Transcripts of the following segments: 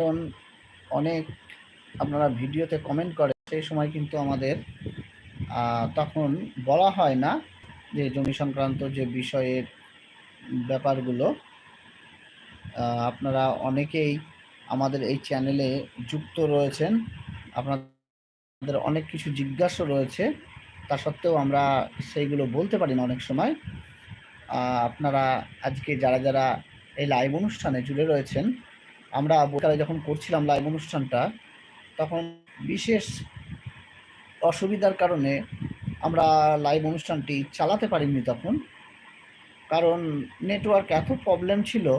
কারণ অনেক আপনারা ভিডিওতে কমেন্ট করে, সেই সময় কিন্তু আমাদের তখন বলা হয় না যে জমি সংক্রান্ত যে বিষয়ের ব্যাপারগুলো আপনারা অনেকেই আমাদের এই চ্যানেলে যুক্ত রয়েছেন। আপনাদের অনেক কিছু জিজ্ঞাসা রয়েছে, তা সত্ত্বেও আমরা সেইগুলো বলতে পারি না অনেক সময়। আপনারা আজকে যারা যারা এই লাইভ অনুষ্ঠানে জুড়ে রয়েছেন আমরা বোকালে যখন করছিলাম লাইভ অনুষ্ঠানটা, তখন বিশেষ অসুবিধার কারণে আমরা লাইভ অনুষ্ঠানটি চালাতে পারিনি তখন। কারণ নেটওয়ার্ক এত প্রবলেম ছিল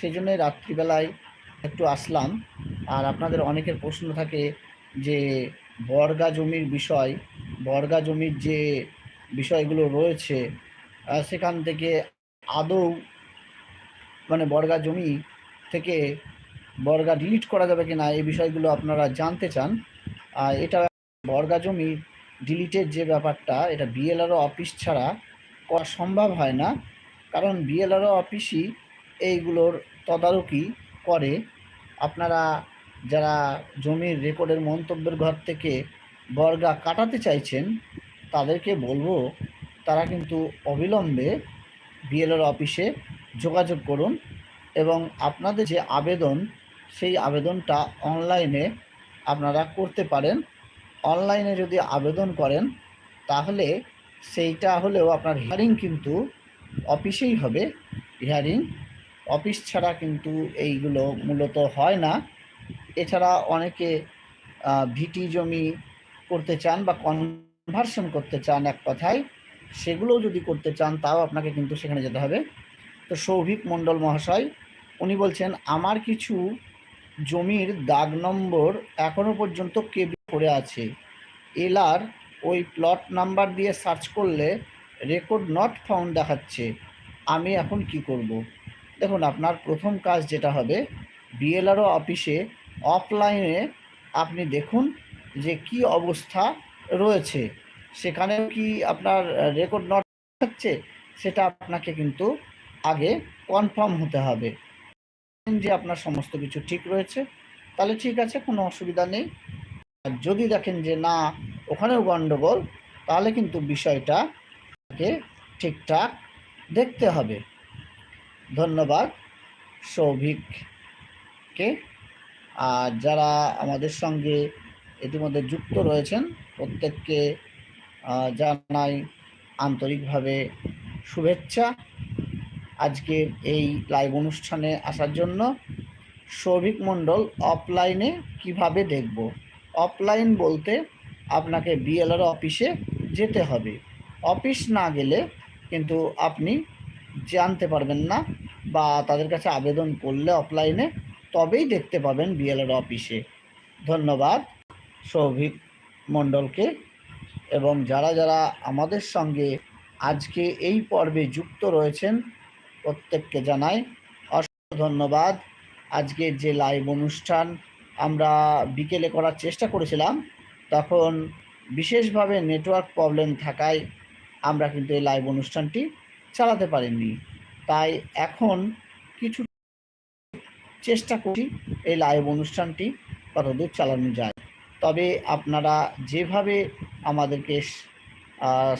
সেই জন্য রাত্রিবেলায় একটু আসলাম। আর আপনাদের অনেকের প্রশ্ন থাকে যে, বর্গা জমির বিষয়, বর্গা জমির যে বিষয়গুলো রয়েছে সেখান থেকে আদৌ মানে বর্গা জমি থেকে বর্গা ডিলিট করা যাবে কি না এই বিষয়গুলো আপনারা জানতে চান। এটা বর্গা জমি ডিলিটের যে ব্যাপারটা, এটা বিএলআরও অফিস ছাড়া করা সম্ভব হয় না। কারণ বিএলআরও অফিসই এইগুলোর তদারকি করে। আপনারা যারা জমির রেকর্ডের মন্তব্যের ঘর থেকে বর্গা কাটাতে চাইছেন, তাদেরকে বলব তারা কিন্তু অবিলম্বে বিএলআর অফিসে যোগাযোগ করুন। এবং আপনাদের যে আবেদন, সেই আবেদনটা অনলাইনে আপনারা করতে পারেন। অনলাইনে যদি আবেদন করেন, তাহলে সেইটা হলেও আপনার হিয়ারিং কিন্তু অফিসেই হবে। হিয়ারিং অফিস ছাড়া কিন্তু এইগুলো মূলত হয় না। এছাড়া অনেকে ভিটি জমি করতে চান বা কনভার্সন করতে চান এক কথায়, সেগুলোও যদি করতে চান, তাও আপনাকে কিন্তু সেখানে যেতে হবে। তো সৌভিক মণ্ডল মহাশয় উনি বলছেন, আমার কিছু জমির দাগ নম্বর এখনও পর্যন্ত কেবি পড়ে আছে। এলার ওই প্লট নাম্বার দিয়ে সার্চ করলে রেকর্ড নট ফাউন্ড দেখাচ্ছে। আমি এখন কি করব। দেখুন, আপনার প্রথম কাজ যেটা হবে, বিএলআরও অফিসে অফলাইনে আপনি দেখুন যে কি অবস্থা রয়েছে। সেখানে কি আপনার রেকর্ড নট হচ্ছে সেটা আপনাকে কিন্তু আগে কনফার্ম হতে হবে। যে আপনার সমস্ত কিছু ঠিক রয়েছে, তাহলে ঠিক আছে, কোনো অসুবিধা নেই। আর যদি দেখেন যে না, ওখানেও গণ্ডগোল তাহলে কিন্তু বিষয়টা কে ঠিকঠাক দেখতে হবে। ধন্যবাদ সৌভিককে। আর যারা আমাদের সঙ্গে ইতিমধ্যে যুক্ত রয়েছেন, প্রত্যেককে জানাই আন্তরিকভাবে শুভেচ্ছা। আজকের এই লাইভ অনুষ্ঠানে আসার জন্য সৌভিক মণ্ডল অফলাইনে কীভাবে দেখব? অফলাইন বলতে আপনাকে বিএলআর অফিসে যেতে হবে। অফিস না গেলে কিন্তু আপনি জানতে পারবেন না বা তাদের কাছে আবেদন করলে অফলাইনে তবেই দেখতে পাবেন বিএলআর অফিসে ধন্যবাদ সৌভিক মণ্ডলকে এবং যারা যারা আমাদের সঙ্গে আজকে এই পর্বে যুক্ত রয়েছেন প্রত্যেককে জানাই অসংখ্য ধন্যবাদ। আজকের যে লাইভ অনুষ্ঠান আমরা বিকেলে করার চেষ্টা করেছিলাম, তখন বিশেষভাবে নেটওয়ার্ক প্রবলেম থাকায় আমরা কিন্তু এই লাইভ অনুষ্ঠানটি চালাতে পারিনি। তাই এখন কিছু চেষ্টা করি এই লাইভ অনুষ্ঠানটি কতদূর চালানো যায়। তবে আপনারা যেভাবে আমাদেরকে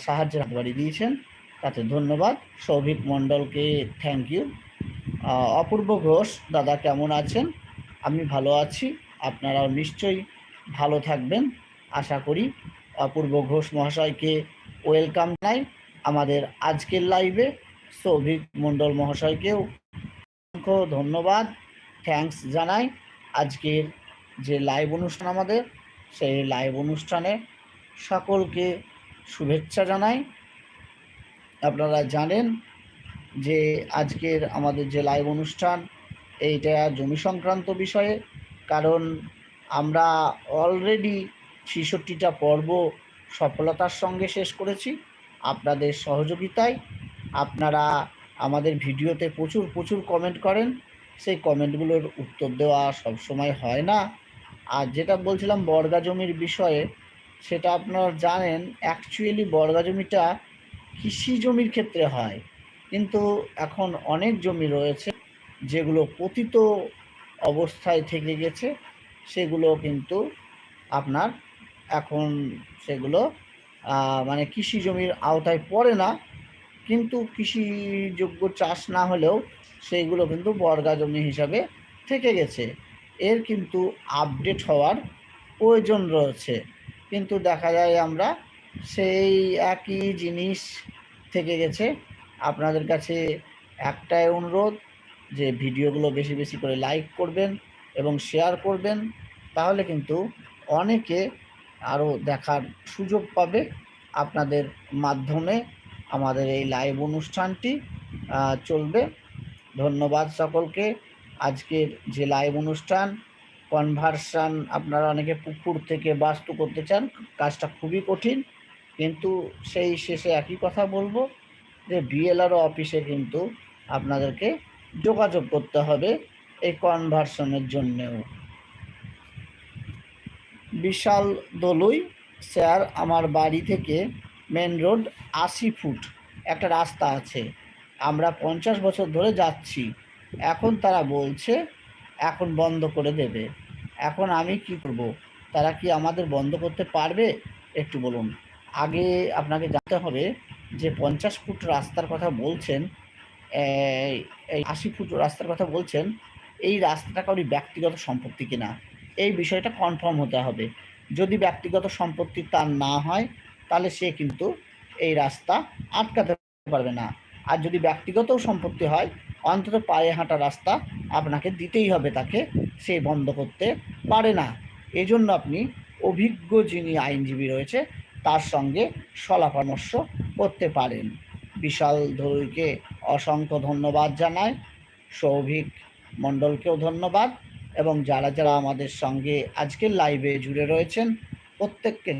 সাহায্যের হাত বাড়িয়ে দিয়েছেন তাতে ধন্যবাদ। সৌভিক মণ্ডলকে থ্যাংক ইউ অপূর্ব ঘোষ, দাদা কেমন আছেন? আমি ভালো আছি, আপনারাও নিশ্চয়ই ভালো থাকবেন। আশা করি অপূর্ব ঘোষ মহাশয়কে ওয়েলকাম নাই আমাদের আজকের লাইভে সৌভিক মণ্ডল মহাশয়কেও অসংখ্য ধন্যবাদ থ্যাঙ্কস জানাই। আজকের যে লাইভ অনুষ্ঠান আমাদের, সেই লাইভ অনুষ্ঠানে সকলকে শুভেচ্ছা জানাই। আপনারা জানেন যে আজকের আমাদের যে লাইভ অনুষ্ঠান, এইটা জমি সংক্রান্ত বিষয়ে, কারণ আমরা অলরেডি ছেষট্টিটা পর্ব সফলতার সঙ্গে শেষ করেছি। আপনাদের সহযোগিতায় আপনারা আমাদের ভিডিওতে প্রচুর প্রচুর কমেন্ট করেন। সেই কমেন্টগুলোর উত্তর দেওয়া সবসময় হয় না। আর যেটা বলছিলাম বর্গা জমির বিষয়ে, সেটা আপনারা জানেন অ্যাকচুয়ালি বর্গা জমিটা কৃষি জমির ক্ষেত্রে হয়। কিন্তু এখন অনেক জমি রয়েছে যেগুলো পতিত অবস্থায় থেকে গেছে। সেগুলো কিন্তু আপনার এখন সেগুলো মানে কৃষি জমির আওতায় পড়ে না। কিন্তু কৃষিযোগ্য চাষ না হলেও সেইগুলো কিন্তু বর্গা জমি হিসাবে থেকে গেছে। এর কিন্তু আপডেট হওয়ার প্রয়োজন রয়েছে। কিন্তু দেখা যায় আমরা সেই একই জিনিস থেকে গেছে। আপনাদের কাছে একটাই অনুরোধ যে ভিডিওগুলো বেশি বেশি করে লাইক করবেন এবং শেয়ার করবেন, তাহলে কিন্তু অনেকে আরও দেখার সুযোগ পাবে আপনাদের মাধ্যমে আমাদের এই লাইভ অনুষ্ঠানটি চলবে। ধন্যবাদ সকলকে। আজকের যে লাইভ অনুষ্ঠান কনভার্সান আপনারা অনেকে পুকুর থেকে বাস্তু করতে চান, কাজটা খুবই কঠিন। কিন্তু সেই শেষে একই কথা বলব যে বিএলআরও অফিসে কিন্তু আপনাদেরকে যোগাযোগ করতে হবে এই কনভার্সনের জন্যেও। বিশাল দলুই, স্যার, আমার বাড়ি থেকে মেন রোড আশি ফুট একটা রাস্তা আছে। আমরা পঞ্চাশ বছর ধরে যাচ্ছি। এখন তারা বলছে, এখন বন্ধ করে দেবে। এখন আমি কি করব? তারা কি আমাদের বন্ধ করতে পারবে? একটু বলুন। আগে আপনাকে জানতে হবে যে পঞ্চাশ ফুট রাস্তার কথা বলছেন এই- আশি ফুট রাস্তার কথা বলছেন, এই রাস্তাটা কারোর ব্যক্তিগত সম্পত্তি কিনা? এই বিষয়টা কনফার্ম হতে হবে। যদি ব্যক্তিগত সম্পত্তি তার না হয়, তাহলে সে কিন্তু এই রাস্তা আটকাতে পারবে না। আর যদি ব্যক্তিগত সম্পত্তি হয়, অন্তত পায়ে হাঁটা রাস্তা আপনাকে দিতেই হবে তাকে, সে বন্ধ করতে পারে না। এজন্য আপনি অভিজ্ঞ যিনি আইনজীবী রয়েছে তার সঙ্গে সলা পরামর্শ করতে পারেন। বিশাল ধরুইকে অসংখ্য ধন্যবাদ জানায় সৌভিক মণ্ডলকেও ধন্যবাদ এবং যারা যারা আমাদের সঙ্গে আজকের লাইভে জুড়ে রয়েছেন, প্রত্যেককে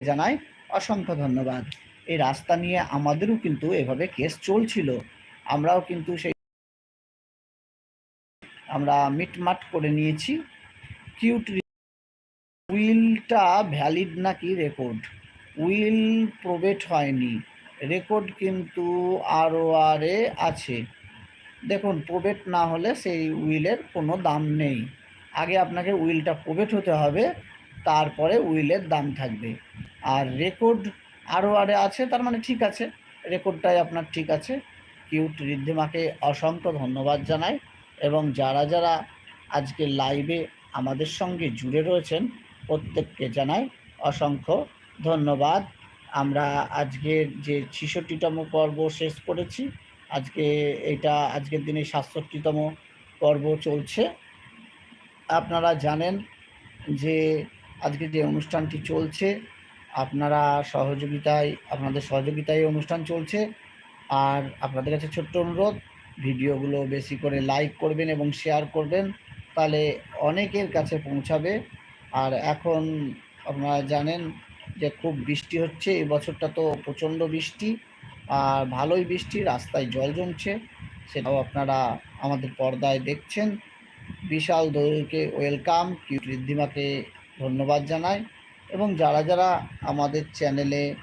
জানাই অসংখ্য ধন্যবাদ। এই রাস্তা নিয়ে আমাদেরও কিন্তু এভাবে কেস চলছিল। আমরাও কিন্তু সেই আমরা মিটমাট করে নিয়েছি। কিউট উইলটা ভ্যালিড নাকি রেকর্ড? উইল প্রবেট হয়নি। রেকর্ড কিন্তু আরও আরে আছে। দেখুন প্রবেট না হলে সেই উইলের কোনো দাম নেই। আগে আপনাকে উইলটা প্রবেট হতে হবে, তারপরে উইলের দাম থাকবে। আর রেকর্ড আরও আরে আছে, তার মানে ঠিক আছে। রেকর্ডটাই আপনার ঠিক আছে। কিউট রিদ্ধিমাকে অসংখ্য ধন্যবাদ জানাই এবং যারা যারা আজকে লাইভে আমাদের সঙ্গে জুড়ে রয়েছেন, প্রত্যেককে জানাই অসংখ্য ধন্যবাদ। আমরা আজকের যে ছেষট্টিতম পর্ব শেষ করেছি। আজকে এটা, আজকের দিনে সাতষট্টিতম পর্ব চলছে। আপনারা জানেন যে আজকে যে অনুষ্ঠানটি চলছে, আপনারা সহযোগিতায়, আপনাদের সহযোগিতায় অনুষ্ঠান চলছে। আর আপনাদের কাছে ছোট্ট অনুরোধ, ভিডিওগুলো বেশি করে লাইক করবেন এবং শেয়ার করবেন, তাহলে অনেকের কাছে পৌঁছাবে। আর এখন আপনারা জানেন যে খুব বৃষ্টি হচ্ছে এই বছরটা তো প্রচণ্ড বৃষ্টি। আর ভালোই বৃষ্টি, রাস্তায় জল জমছে, সেটাও আপনারা আমাদের পর্দায় দেখছেন। বিশাল দৈকে ওয়েলকাম ঋদ্ধিমাকে ধন্যবাদ জানাই। এবং যারা যারা আমাদের চ্যানেলে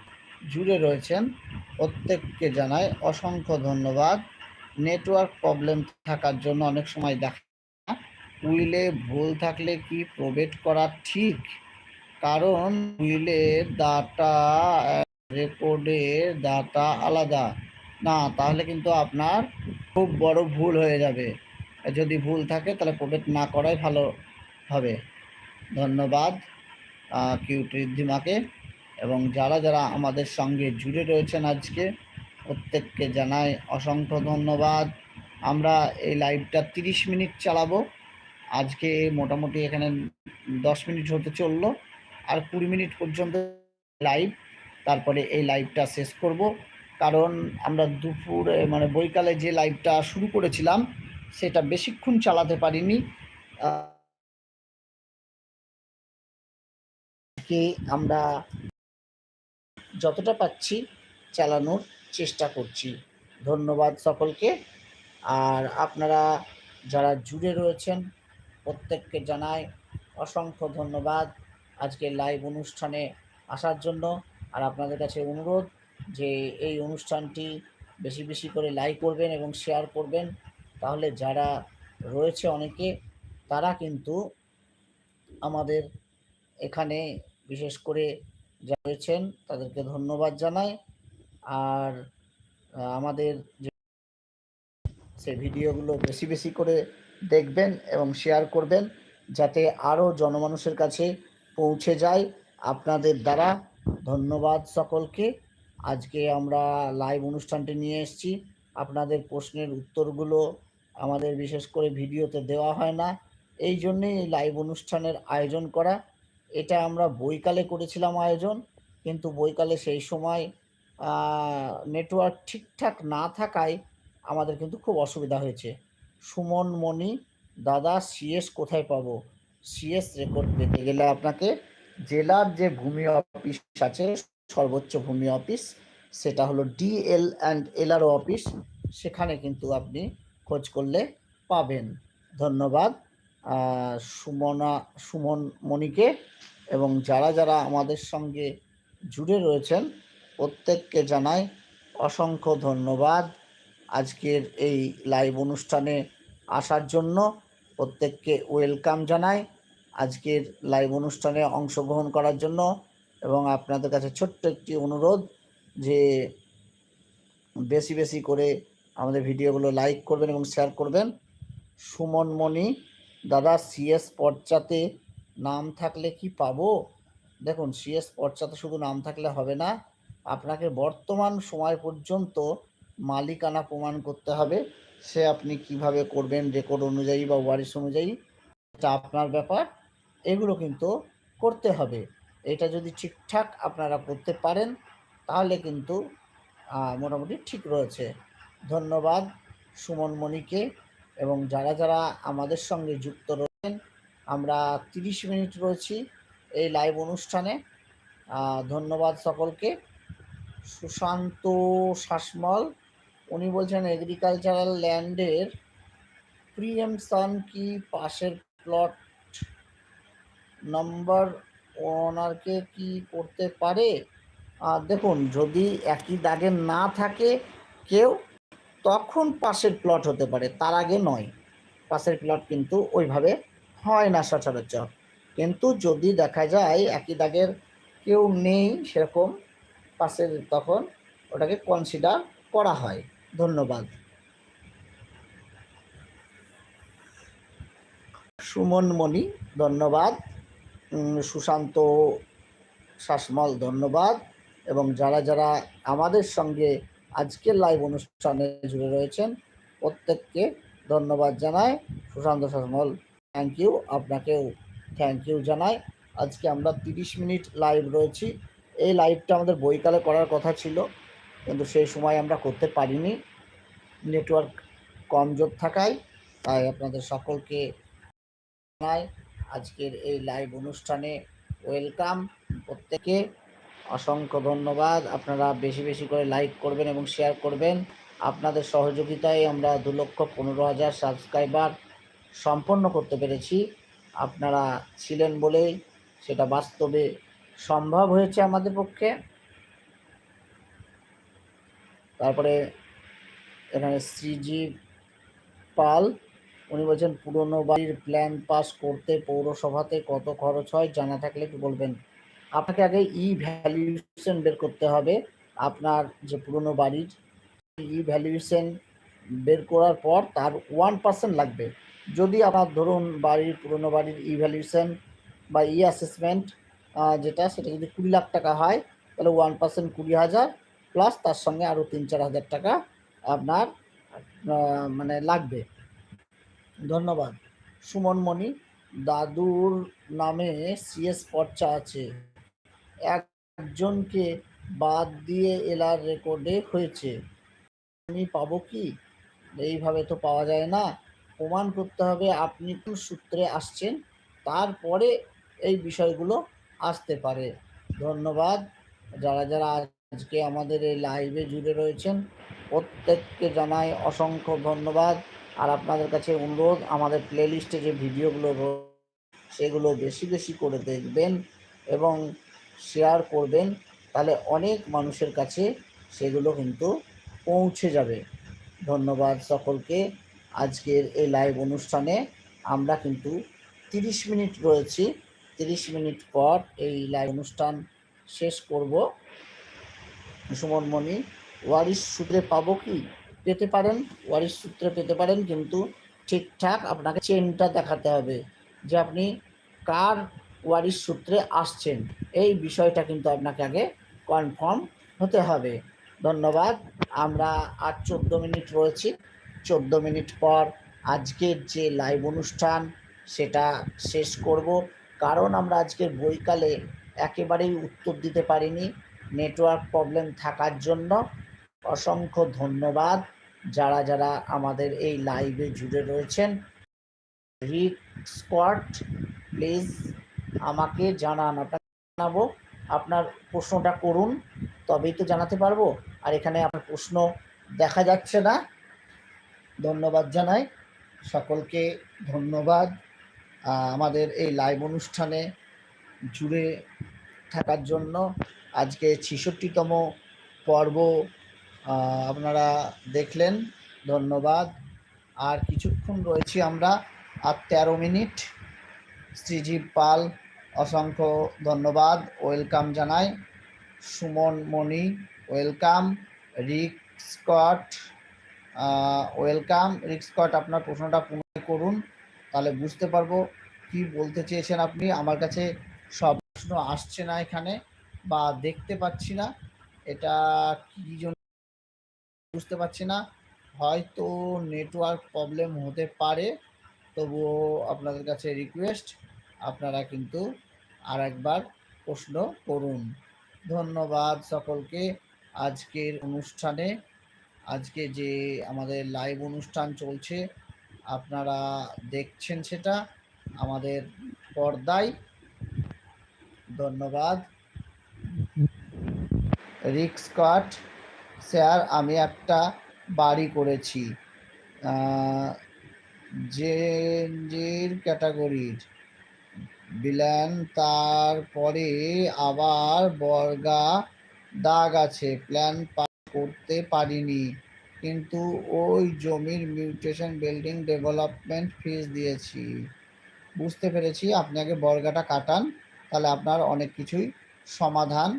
জুড়ে রয়েছেন, প্রত্যেককে জানাই অসংখ্য ধন্যবাদ। নেটওয়ার্ক প্রবলেম থাকার জন্য অনেক সময় দেখা। উইলে ভুল থাকলে কি প্রবেট করা ঠিক? কারণ উইলের ডাটা রেকর্ডের ডাটা আলাদা। না, তাহলে কিন্তু আপনার খুব বড় ভুল হয়ে যাবে। যদি ভুল থাকে, তাহলে প্রবেট না করাই ভালো হবে। ধন্যবাদ কিউট ঋদ্ধিমাকে এবং যারা যারা আমাদের সঙ্গে জুড়ে রয়েছেন আজকে, প্রত্যেককে জানাই অসংখ্য ধন্যবাদ। আমরা এই লাইভটা তিরিশ মিনিট চালাবো। আজকে মোটামুটি এখানে দশ মিনিট হতে চলল। আর কুড়ি মিনিট পর্যন্ত লাইভ তারপরে এই লাইভটা শেষ করব। কারণ আমরা দুপুরে মানে বৈকালে যে লাইভটা শুরু করেছিলাম, সেটা বেশিক্ষণ চালাতে পারিনি। আজকে আমরা যতটা পাচ্ছি চালানোর চেষ্টা করছি। ধন্যবাদ সকলকে। আর আপনারা যারা জুড়ে রয়েছেন, প্রত্যেককে জানাই অসংখ্য ধন্যবাদ। আজকে লাইভ অনুষ্ঠানে আসার জন্য। আর আপনাদের কাছে অনুরোধ যে এই অনুষ্ঠানটি বেশি বেশি করে লাইক করবেন এবং শেয়ার করবেন। তাহলে যারা রয়েছে অনেকে, তারা কিন্তু আমাদের এখানে বিশেষ করে যা রয়েছেন, তাদেরকে ধন্যবাদ জানাই। আর আমাদের যে সেই ভিডিওগুলো বেশি বেশি করে দেখবেন এবং শেয়ার করবেন, যাতে আরও জনমানুষের কাছে পৌঁছে যায় আপনাদের দ্বারা। ধন্যবাদ সকলকে। আজকে আমরা লাইভ অনুষ্ঠানটি নিয়ে এসেছি। আপনাদের প্রশ্নের উত্তরগুলো আমাদের বিশেষ করে ভিডিওতে দেওয়া হয় না। এই জন্যেই এই লাইভ অনুষ্ঠানের আয়োজন করা। এটা আমরা বইকালে করেছিলাম আয়োজন, কিন্তু বইকালে সেই সময় নেটওয়ার্ক ঠিকঠাক না থাকায় আমাদের কিন্তু খুব অসুবিধা হয়েছে। সুমন মণি, দাদা সিএস কোথায় পাবো? সিএস রেকর্ড পেতে গেলে আপনাকে জেলার যে ভূমি অফিস আছে, সর্বোচ্চ ভূমি অফিস সেটা হলো ডিএল অ্যান্ড এলআরও অফিস সেখানে কিন্তু আপনি খোঁজ করলে পাবেন। ধন্যবাদ। সুমনা, সুমন মণিকে এবং যারা যারা আমাদের সঙ্গে জুড়ে রয়েছেন, প্রত্যেককে জানাই অসংখ্য ধন্যবাদ। আজকের এই লাইভ অনুষ্ঠানে আসার জন্য প্রত্যেককে ওয়েলকাম জানাই। আজকের লাইভ অনুষ্ঠানে অংশগ্রহণ করার জন্য এবং আপনাদের কাছে ছোট্ট একটি অনুরোধ যে বেশি বেশি করে আমাদের ভিডিওগুলো লাইক করবেন এবং শেয়ার করবেন। সুমন মণি, দাদা সিএস পর্চাতে নাম থাকলে কি পাবো? দেখুন সিএস পর্চাতে শুধু নাম থাকলে হবে না, আপনাকে বর্তমান সময় পর্যন্ত মালিকানা প্রমাণ করতে হবে সে আপনি কীভাবে করবেন রেকর্ড অনুযায়ী বা ওয়ারিশ অনুযায়ী। এটা আপনার ব্যাপার। এগুলো কিন্তু করতে হবে। এটা যদি ঠিকঠাক আপনারা করতে পারেন, তাহলে কিন্তু মোটামুটি ঠিক রয়েছে। ধন্যবাদ সুমন মণিকে এবং যারা যারা আমাদের সঙ্গে যুক্ত রয়েছেন, আমরা তিরিশ মিনিট রয়েছি এই লাইভ অনুষ্ঠানে। ধন্যবাদ সকলকে। সুশান্ত শাসমল, উনি বলছেন এগ্রিকালচারাল ল্যান্ডের প্রিএমশন কি পাশের প্লট নাম্বার ওনারকে কি করতে পারে? আর দেখুন, যদি একই দাগে না থাকে কেউ, তখন পাশের প্লট হতে পারে। তার আগে নয়। পাশের প্লট কিন্তু ওইভাবে হয় না সচরাচর। কিন্তু যদি দেখা যায় একই দাগের কেউ নেই সেরকম, পাশের তখন ওটাকে কনসিডার করা হয়। ধন্যবাদ। সুমন মণি ধন্যবাদ। সুশান্ত শাসমল, ধন্যবাদ। এবং যারা যারা আমাদের সঙ্গে আজকের লাইভ অনুষ্ঠানে জুড়ে রয়েছেন, প্রত্যেককে ধন্যবাদ জানাই। সুশান্ত শাসমল থ্যাংক ইউ আপনাকেও থ্যাংক ইউ জানাই। আজকে আমরা তিরিশ মিনিট লাইভ রয়েছি। এই লাইভটা আমাদের বইকালে করার কথা ছিল, কিন্তু সেই সময় আমরা করতে পারিনি। নেটওয়ার্ক কমজোর থাকায়, তাই আপনাদের সকলকে জানাই। আজকের এই লাইভ অনুষ্ঠানে ওয়েলকাম প্রত্যেকে অসংখ্য ধন্যবাদ। আপনারা বেশি বেশি করে লাইক করবেন এবং শেয়ার করবেন। আপনাদের সহযোগিতায় আমরা দু লক্ষ পনেরো হাজার সাবস্ক্রাইবার সম্পন্ন করতে পেরেছি। আপনারা ছিলেন বলেই সেটা বাস্তবে সম্ভব হয়েছে আমাদের পক্ষে। তারপরে এখানে শ্রীজীব পাল উনি বলছেন, পুরনো বাড়ির প্ল্যান পাস করতে পৌরসভাতে কত খরচ হয় জানা থাকলে একটু বলবেন। আপনাকে আগে ই ভ্যালুয়েশন বের করতে হবে। আপনার যে পুরনো বাড়ির ই ভ্যালুয়েশন বের করার পর তার ওয়ান পার্সেন্ট লাগবে। যদি আপনার ধরুন বাড়ির, পুরনো বাড়ির ই ভ্যালুয়েশন বা ই অ্যাসেসমেন্ট যেটা, সেটা যদি কুড়ি লাখ টাকা হয়, তাহলে ওয়ান পার্সেন্ট কুড়ি হাজার প্লাস তার সঙ্গে আরও তিন চার হাজার টাকা আপনার মানে লাগবে। ধন্যবাদ। সুমন মণি, দাদুর নামে সিএস পর্চা আছে। একজনকে বাদ দিয়ে এলার রেকর্ডে হয়েছে। আমি পাবো কি? এইভাবে তো পাওয়া যায় না। প্রমাণ করতে হবে আপনি কোন সূত্রে আসছেন, তারপরে এই বিষয়গুলো আসতে পারে। ধন্যবাদ। যারা যারা আজকে আমাদের এই লাইভে জুড়ে রয়েছেন, প্রত্যেককে জানাই অসংখ্য ধন্যবাদ। আর আপনাদের কাছে অনুরোধ, আমাদের প্লেলিস্টে যে ভিডিওগুলো সেগুলো বেশি বেশি করে দেখবেন এবং শেয়ার করবেন, তাহলে অনেক মানুষের কাছে সেগুলো কিন্তু পৌঁছে যাবে। ধন্যবাদ সকলকে। আজকের এই লাইভ অনুষ্ঠানে আমরা কিন্তু তিরিশ মিনিট রয়েছি। তিরিশ মিনিট পর এই লাইভ অনুষ্ঠান শেষ করব। সুমনমণি, ওয়ারিশ সূত্রে পাবো কি? পেতে পারেন, ওয়ারিশ সূত্রে পেতে পারেন, কিন্তু ঠিকঠাক আপনাকে চেনটা দেখাতে হবে যে আপনি কার ওয়ারিশ সূত্রে আসছেন। এই বিষয়টা কিন্তু আপনাকে আগে কনফার্ম হতে হবে। ধন্যবাদ, আমরা আর চোদ্দ মিনিট রয়েছি। চোদ্দ মিনিট পর আজকের যে লাইভ অনুষ্ঠান, সেটা শেষ করব। কারণ আমরা আজকের বইকালে একেবারেই উত্তর দিতে পারিনি। নেটওয়ার্ক প্রবলেম থাকার জন্য অসংখ্য ধন্যবাদ। যারা যারা আমাদের এই লাইভে জুড়ে রয়েছেন রিক স্কোয়াড প্লিজ আমাকে জানান জানাব, আপনার প্রশ্নটা করুন, তবেই তো জানাতে পারব। আর এখানে আপনার প্রশ্ন দেখা যাচ্ছে না। ধন্যবাদ জানাই। সকলকে ধন্যবাদ। আমাদের এই লাইভ অনুষ্ঠানে জুড়ে থাকার জন্য আজকে ছেষট্টিতম পর্ব আপনারা দেখলেন, ধন্যবাদ। আর কিছুক্ষণ রয়েছি আমরা। আর তেরো মিনিট। শ্রীজীব পাল, অসংখ্য ধন্যবাদ। ওয়েলকাম জানাই। Suman Moni, welcome. Rick Scott welcome. Rick Scott, আপনার প্রশ্নটা পুনরায় করুন, তাহলে বুঝতে পারব কি বলতে চেয়েছেন আপনি। আমার কাছে সব প্রশ্ন আসছে না এখানে, বা দেখতে পাচ্ছি না। এটা কি জন্য বুঝতে পারছি না। হয়তো নেটওয়ার্ক প্রবলেম হতে পারে, তবুও আপনাদের কাছে রিকোয়েস্ট আপনারা কিন্তু আর একবার প্রশ্ন করুন। ধন্যবাদ সকলকে। আজকের অনুষ্ঠানে, আজকে যে আমাদের লাইভ অনুষ্ঠান চলছে, আপনারা দেখছেন সেটা আমাদের পর্দায়। ধন্যবাদ। রিক্স স্কট স্যার আমি একটা বাড়ি করেছি। জেনজির ক্যাটাগরির। বিলান তারপরে আবার বর্গা দাগ আছে। প্ল্যান করতে পারিনি। কিন্তু ওই জমির মিউটেশন বিল্ডিং ডেভেলপমেন্ট ফিস দিয়েছি। বুঝতে পেরেছি, আপনি আগে বর্গাটা কাটান, তাহলে আপনার অনেক কিছুই সমাধান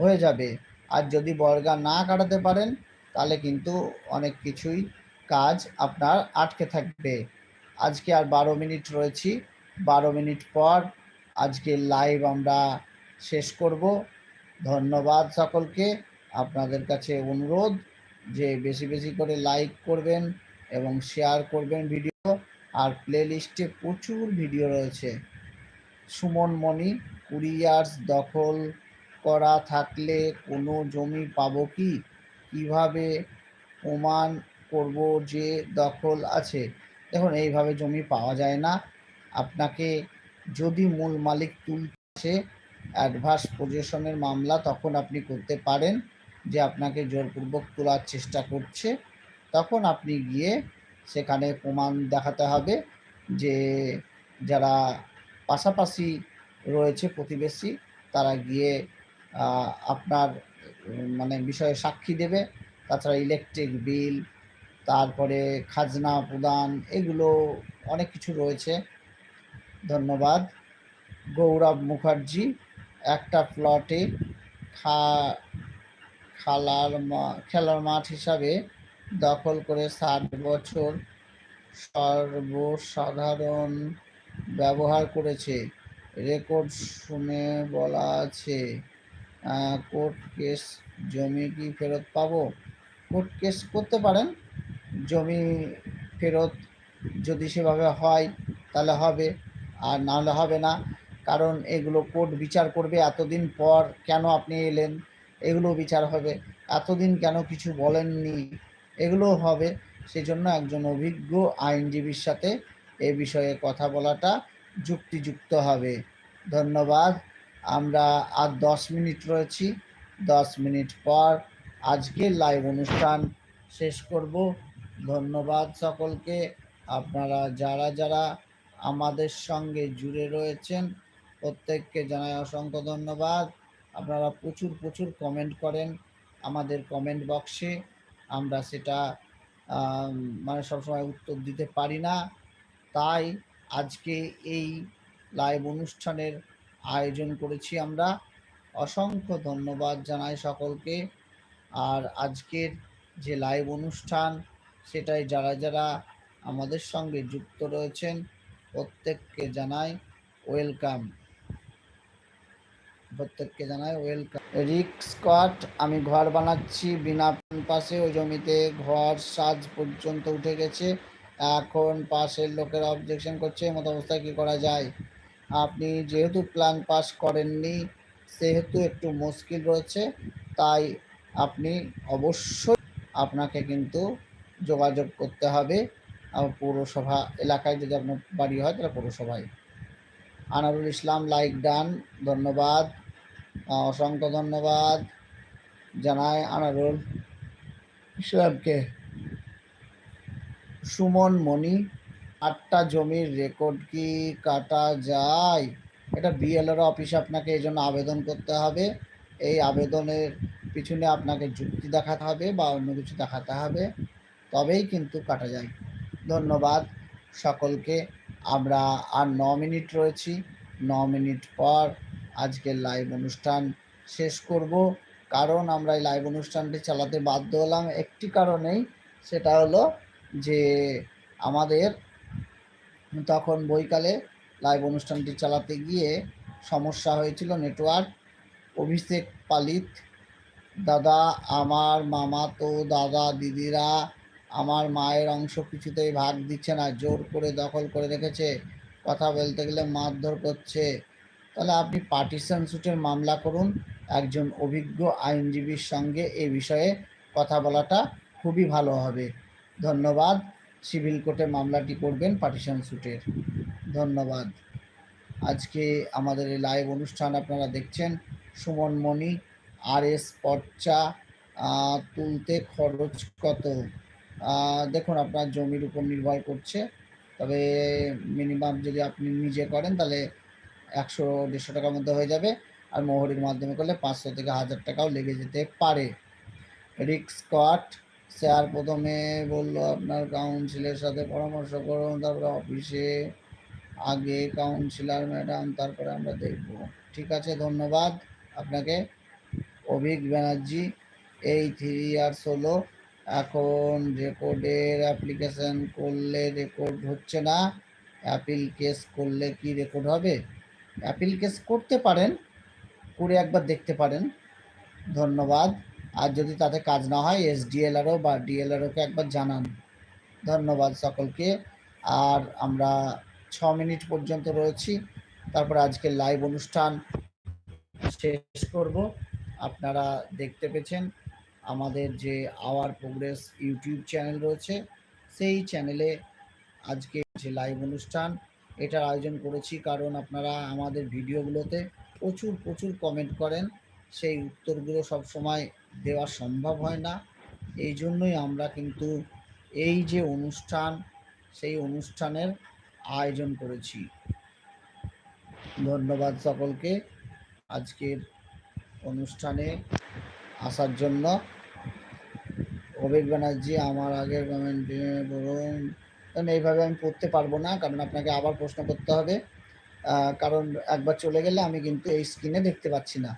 হয়ে যাবে। আর যদি বর্গা না কাটাতে পারেন, তাহলে কিন্তু অনেক কিছুই কাজ আপনার আটকে থাকবে। আজকে আর বারো মিনিট রয়েছি। বারো মিনিট পর আজকে লাইভ আমরা শেষ করব। ধন্যবাদ সকলকে। আপনাদের কাছে অনুরোধ যে বেশি বেশি করে লাইক করবেন এবং শেয়ার করবেন ভিডিও আর প্লে লিস্টে প্রচুর ভিডিও রয়েছে। সুমন মণি কুড়ি ইয়ার্স দখল করা থাকলে কোনো জমি পাবো কি? কীভাবে প্রমাণ করব যে দখল আছে? দেখুন, এইভাবে জমি পাওয়া যায় না। আপনাকে যদি মূল মালিক তুলছে অ্যাডভান্স পজিশনের মামলা তখন আপনি করতে পারেন যে আপনাকে জোরপূর্বক তোলার চেষ্টা করছে। তখন আপনি গিয়ে সেখানে প্রমাণ দেখাতে হবে যে যারা পাশাপাশি রয়েছে প্রতিবেশী, তারা গিয়ে আপনার মানে বিষয়ে সাক্ষী দেবে। তাছাড়া ইলেকট্রিক বিল তারপরে খাজনা প্রদান, এগুলো অনেক কিছু রয়েছে। ধন্যবাদ। গৌরব মুখার্জি, একটা প্লটে খা, খালার মা, খেলার মাঠ হিসাবে দখল করে ষাট বছর সর্বসাধারণ ব্যবহার করেছে। রেকর্ড শুনে বলা আছে। কোর্ট কেস জমি কি ফেরত পাবো? কোর্ট কেস করতে পারেন। জমি ফেরত যদি সেভাবে হয়, তাহলে হবে। আর নাহলে হবে না। কারণ এগুলো কোর্ট বিচার করবে এতদিন পর কেন আপনি এলেন? এগুলো বিচার হবে। এতদিন কেন কিছু বলেননি? এগুলো হবে। সেজন্য একজন অভিজ্ঞ আইনজীবীর সাথে এ বিষয়ে কথা বলাটা যুক্তিযুক্ত হবে। ধন্যবাদ। আমরা আর দশ মিনিট রয়েছি। দশ মিনিট পর আজকের লাইভ অনুষ্ঠান শেষ করব। ধন্যবাদ সকলকে। আপনারা যারা যারা আমাদের সঙ্গে জুড়ে রয়েছেন, প্রত্যেককে জানাই অসংখ্য ধন্যবাদ। আপনারা প্রচুর প্রচুর কমেন্ট করেন আমাদের কমেন্ট বক্সে আমরা সেটা মানে সবসময় উত্তর দিতে পারি না। তাই আজকে এই লাইভ অনুষ্ঠানের আয়োজন করেছি আমরা। অসংখ্য ধন্যবাদ জানাই সকলকে। আর আজকের যে লাইভ অনুষ্ঠান, সেটাই যারা যারা আমাদের সঙ্গে যুক্ত রয়েছেন, প্রত্যেককে জানাই ওয়েলকাম প্রত্যেককে জানাই ওয়েলকাম রিক স্কট আমি ঘর বানাচ্ছি, বিনা পাশে ওই জমিতে ঘর সাজ পর্যন্ত উঠে গেছে। এখন পাশের লোকেরা অবজেকশন করছে এমতো অবস্থায় কী করা যায়? আপনি যেহেতু প্ল্যান পাস করেননি, সেহেতু একটু মুশকিল রয়েছে, তাই আপনি অবশ্যই আপনাকে কিন্তু যোগাযোগ করতে হবে। পৌরসভা এলাকায় যদি আপনার বাড়ি হয়, তাহলে পৌরসভায়। আনারুল ইসলাম লাইক ডান ধন্যবাদ। অসংখ্য ধন্যবাদ। জানায় আনারুল ইসলামকে। সুমন মণি আটটা জমির রেকর্ড কি কাটা যায়? এটা বিএলআর অফিসে আপনাকে এই জন্য আবেদন করতে হবে। এই আবেদনের পিছনে আপনাকে যুক্তি দেখাতে হবে বা অন্য কিছু দেখাতে হবে। তবেই কিন্তু কাটা যায়। ধন্যবাদ সকলকে। আমরা আর ন মিনিট রয়েছি। ন মিনিট পর আজকের লাইভ অনুষ্ঠান শেষ করব। কারণ আমরা এই লাইভ অনুষ্ঠানটি চালাতে বাধ্য হলাম। একটি কারণেই সেটা হলো যে আমাদের তখন বইকালে লাইভ অনুষ্ঠানটি চালাতে গিয়ে সমস্যা হয়েছিল নেটওয়ার্ক অভিষেক পালিত, দাদা, আমার মামা তো দাদা দিদিরা আমার মায়ের অংশ কিছুতেই ভাগ দিচ্ছে না, জোর করে দখল করে রেখেছে। কথা বলতে গেলে মারধর করছে। তাহলে আপনি পার্টিশন সুটের মামলা করুন। একজন অভিজ্ঞ আইনজীবীর সঙ্গে এ বিষয়ে কথা বলাটা খুবই ভালো হবে। ধন্যবাদ। সিভিল কোর্টে মামলাটি করবেন পার্টিশন সুটের ধন্যবাদ। আজকে আমাদের এই লাইভ অনুষ্ঠান আপনারা দেখছেন সুমন মণি আর এস পর্চা তুলতে খরচ কত? দেখুন আপনার জমির উপর নির্ভর করছে, তবে মিনিমাম যদি আপনি নিজে করেন তাহলে একশো দেড়শো টাকার মধ্যে হয়ে যাবে, আর মোহরির মাধ্যমে করলে পাঁচশো থেকে হাজার টাকাও লেগে যেতে পারে। রিক্স কট স্যার প্রথমে বলল, আপনার কাউন্সিলের সাথে পরামর্শ করুন, তারপরে অফিসে আগে কাউন্সিলার ম্যাডাম তারপরে আমরা দেখব। ঠিক আছে, ধন্যবাদ আপনাকে। অভিক ব্যানার্জি, এই থ্রি ইয়ার্স হলো। এখন রেকর্ডের অ্যাপ্লিকেশান করলে রেকর্ড হচ্ছে না। অ্যাপিল কেস করলে কি রেকর্ড হবে? অ্যাপিল কেস করতে পারেন, করে একবার দেখতে পারেন। ধন্যবাদ। আর যদি তাতে কাজ না হয় এস এসডিএলআরও বা ডিএলআরওকে একবার জানান। ধন্যবাদ সকলকে। আর আমরা ছ মিনিট পর্যন্ত রয়েছি। তারপর আজকে লাইভ অনুষ্ঠান শেষ করব। আপনারা দেখতে পেয়েছেন আমাদের যে আওয়ার প্রোগ্রেস ইউটিউব চ্যানেল রয়েছে, সেই চ্যানেলে আজকে যে লাইভ অনুষ্ঠান, এটার আয়োজন করেছি। কারণ আপনারা আমাদের ভিডিওগুলোতে প্রচুর প্রচুর কমেন্ট করেন। সেই উত্তরগুলো সব সময় দেওয়া সম্ভব হয় না। এই জন্যই আমরা কিন্তু এই যে অনুষ্ঠান, সেই অনুষ্ঠানের আয়োজন করেছি। ধন্যবাদ সকলকে আজকের অনুষ্ঠানে আসার জন্য। অভিক ব্যানার্জি, আমার আগের কমেন্টে বলুন, কারণ এইভাবে আমি পড়তে পারব না, কারণ আপনাকে আবার প্রশ্ন করতে হবে। কারণ একবার চলে গেলে আমি কিন্তু এই স্ক্রিনে দেখতে পাচ্ছি না।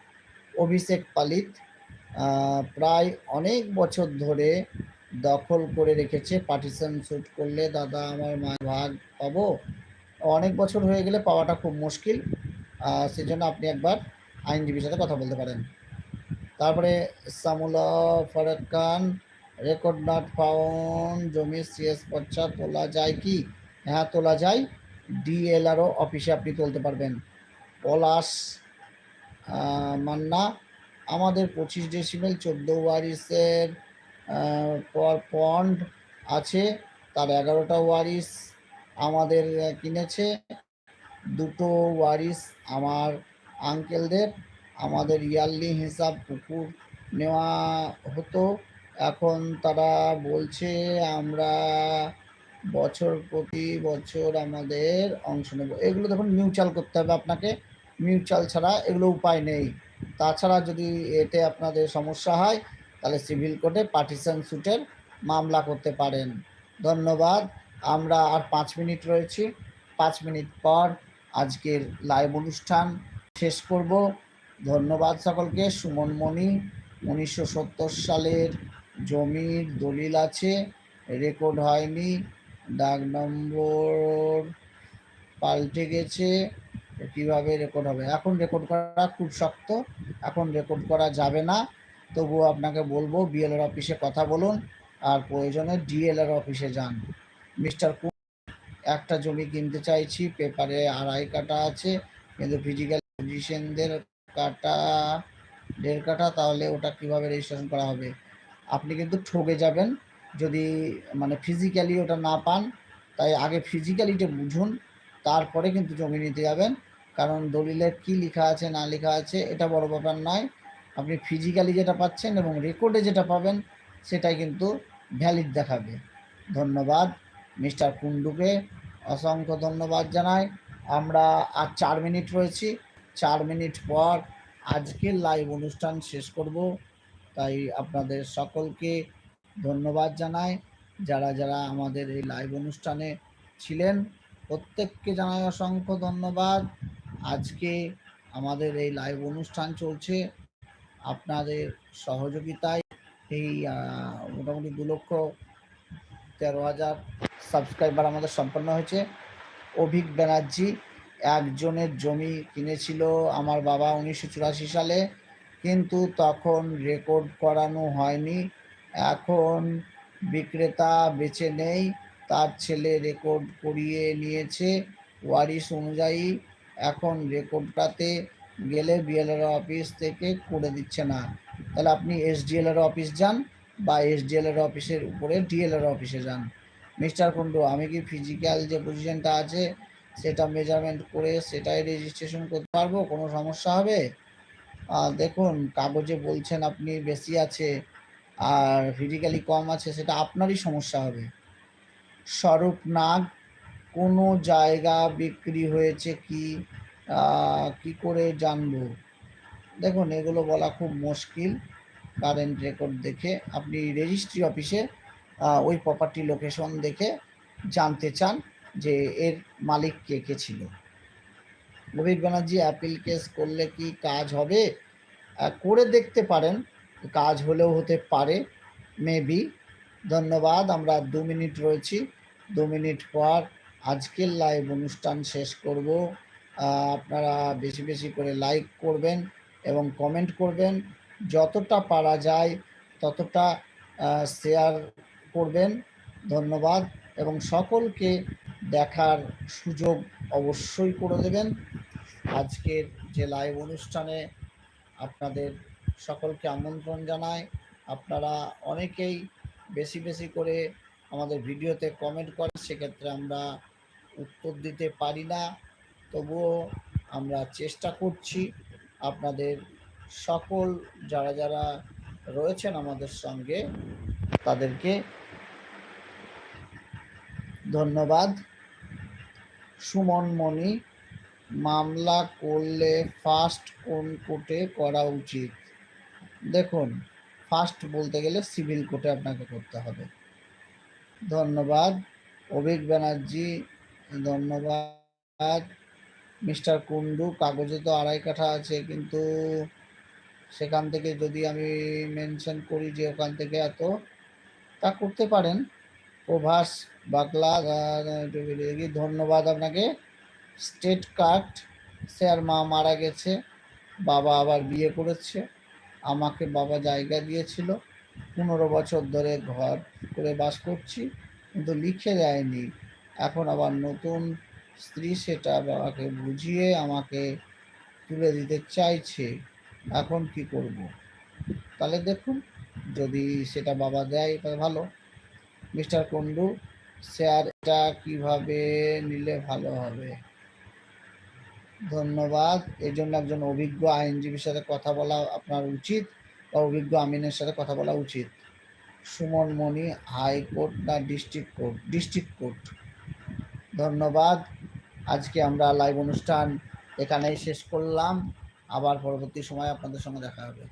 অভিষেক পালিত প্রায় অনেক বছর ধরে দখল করে রেখেছে, পার্টিশন শ্যুট করলে, দাদা, আমার মায়ের ভাগ পাবো? অনেক বছর হয়ে গেলে পাওয়াটা খুব মুশকিল। সেজন্য আপনি একবার আইনজীবীর সাথে কথা বলতে পারেন। তারপরে Samula Farad Khan, record not found, জমি সিএস পর্চা তোলা যায় কি? হ্যাঁ তোলা যায়। ডিএলআরও অফিসে আপনি তুলতে পারবেন। পলাশ মান্না, আমাদের পঁচিশ ডেসিমেল চোদ্দ ওয়ারিসের পর পন্ড আছে, তার এগারোটা ওয়ারিস আমাদের কিনেছে। দুটো ওয়ারিস আমার আঙ্কেলদের আমাদের ইয়ারলি হিসাব পুকুর নেওয়া হতো। এখন তারা বলছে, আমরা বছর প্রতি বছর আমাদের অংশ নেব। এগুলো দেখুন মিউচুয়াল করতে হবে আপনাকে। মিউচুয়াল ছাড়া এগুলো উপায় নেই। তাছাড়া যদি এতে আপনাদের সমস্যা হয়, তাহলে সিভিল কোর্টে পার্টিশন সুটের মামলা করতে পারেন। ধন্যবাদ। আমরা আর পাঁচ মিনিট রয়েছি। পাঁচ মিনিট পর আজকের লাইভ অনুষ্ঠান শেষ করব। ধন্যবাদ সকলকে। সুমনমণি উনিশশো সত্তর সালের জমির দলিল আছে, রেকর্ড হয়নি ডাক নম্বর পাল্টে গেছে। কীভাবে রেকর্ড হবে? এখন রেকর্ড করা খুব শক্ত, এখন রেকর্ড করা যাবে না। তবুও আপনাকে বলব বিএলআর অফিসে কথা বলুন, আর প্রয়োজনে ডিএলআর অফিসে যান। মিস্টার একটা জমি কিনতে চাইছি পেপারে আড়াই কাটা আছে, কিন্তু ফিজিক্যাল ফিজিশিয়ানদের কাটা দেড় কাটা তাহলে ওটা কীভাবে রেজিস্ট্রেশন করা হবে? আপনি কিন্তু ঠকে যাবেন, যদি মানে ফিজিক্যালি ওটা না পান, তাই আগে ফিজিক্যালিটা বুঝুন, তারপরে কিন্তু জমি নিতে যাবেন। কারণ দলিলের কি লেখা আছে, না লেখা আছে, এটা বড় ব্যাপার নয়। আপনি ফিজিক্যালি যেটা পাচ্ছেন এবং রেকর্ডে যেটা পাবেন, সেটাই কিন্তু ভ্যালিড দেখাবে। ধন্যবাদ মিস্টার কুন্ডুকে অসংখ্য ধন্যবাদ জানাই। আমরা আর চার মিনিট রয়েছি। চার মিনিট পর আজকের লাইভ অনুষ্ঠান শেষ করব। তাই আপনাদের সকলকে ধন্যবাদ জানাই। যারা যারা আমাদের এই লাইভ অনুষ্ঠানে ছিলেন, প্রত্যেককে জানাই অসংখ্য ধন্যবাদ। আজকে আমাদের এই লাইভ অনুষ্ঠান চলছে। আপনাদের সহযোগিতায় এই মোটামুটি দু লক্ষ তেরো হাজার সাবস্ক্রাইবার আমাদের সম্পন্ন হয়েছে। অভিক ব্যানার্জি একজনের জমি কিনেছিল আমার বাবা উনিশশো চুরাশি সালে, কিন্তু তখন রেকর্ড করানো হয়নি। এখন বিক্রেতা বেছে নেই, তার ছেলে রেকর্ড করিয়ে নিয়েছে। ওয়ারিশ অনুযায়ী এখন রেকর্ডটাতে গেলে বিএলআর অফিস থেকে করে দিচ্ছে না। তাহলে আপনি এসডিএলআর অফিস যান বা এসডিএলআর অফিসের উপরে ডিএলআর অফিসে যান। মিস্টার কুন্ডু আমি কি ফিজিক্যাল যে পজিশনটা আছে, সেটা মেজারমেন্ট করে সেটাই রেজিস্ট্রেশন করতে পারব? কোনো সমস্যা হবে? দেখুন, কাগজে বলছেন আপনি বেশি আছে, আর ফিজিক্যালি কম আছে, সেটা আপনারই সমস্যা হবে। স্বরূপ নাগ কোনো জায়গা বিক্রি হয়েছে কি কি করে জানব? দেখুন, এগুলো বলা খুব মুশকিল কারেন্ট রেকর্ড দেখে। আপনি রেজিস্ট্রি অফিসে ওই প্রপার্টি লোকেশন দেখে জানতে চান যে এর মালিক কে কে ছিল। অভিক ব্যানার্জি অ্যাপিল কেস করলে কি কাজ হবে? করে দেখতে পারেন। কাজ হলেও হতে পারে মেবি ধন্যবাদ, আমরা দু মিনিট রয়েছি। দু মিনিট পর আজকের লাইভ অনুষ্ঠান শেষ করব। আপনারা বেশি বেশি করে লাইক করবেন এবং কমেন্ট করবেন। যতটা পারা যায় ততটা শেয়ার করবেন। ধন্যবাদ এবং সকলকে দেখার সুযোগ অবশ্যই করে দেবেন। আজকের যে লাইভ অনুষ্ঠানে আপনাদের সকলকে আমন্ত্রণ জানায় আপনারা অনেকেই বেশি বেশি করে আমাদের ভিডিওতে কমেন্ট করেন, সেক্ষেত্রে আমরা উত্তর দিতে পারি না। তবুও আমরা চেষ্টা করছি আপনাদের সকল, যারা যারা রয়েছেন আমাদের সঙ্গে, তাদেরকে ধন্যবাদ। সুমন মণি মামলা করলে ফার্স্ট কোন কোর্টে করা উচিত? দেখুন ফার্স্ট বলতে গেলে সিভিল কোর্টে আপনাকে করতে হবে। ধন্যবাদ। অভিক ব্যানার্জি, ধন্যবাদ। মিস্টার কুন্ডু কাগজে তো আড়াই কাঠা আছে, কিন্তু সেখান থেকে যদি আমি মেনশন করি যে ওখান থেকে এত, তা করতে পারেন। প্রভাস বাকলা ধন্যবাদ আপনাকে। স্টেট কার্ড, স্যার মা মারা গেছে, বাবা আবার বিয়ে করেছে, আমাকে বাবা জায়গা দিয়েছিল, পনেরো বছর ধরে ঘর। করে বাস করছি, কিন্তু লিখে দেয়নি এখন আবার নতুন স্ত্রী সেটা বাবাকে বুঝিয়ে আমাকে তুলে দিতে চাইছে। এখন কি করব? তাহলে দেখুন, যদি সেটা বাবা দেয় তাহলে ভালো। মিস্টার কুন্ডু শেয়ারটা কীভাবে নিলে ভালো হবে? ধন্যবাদ। এই জন্য একজন অভিজ্ঞ আইনজীবীর সাথে কথা বলা আপনার উচিত বা অভিজ্ঞ আমিনের সাথে কথা বলা উচিত। সুমন মণি হাইকোর্ট না ডিস্ট্রিক্ট কোর্ট? District court. ধন্যবাদ। আজকে আমরা লাইভ অনুষ্ঠান এখানেই শেষ করলাম। আবার পরবর্তী সময় আপনাদের সঙ্গে দেখা হবে।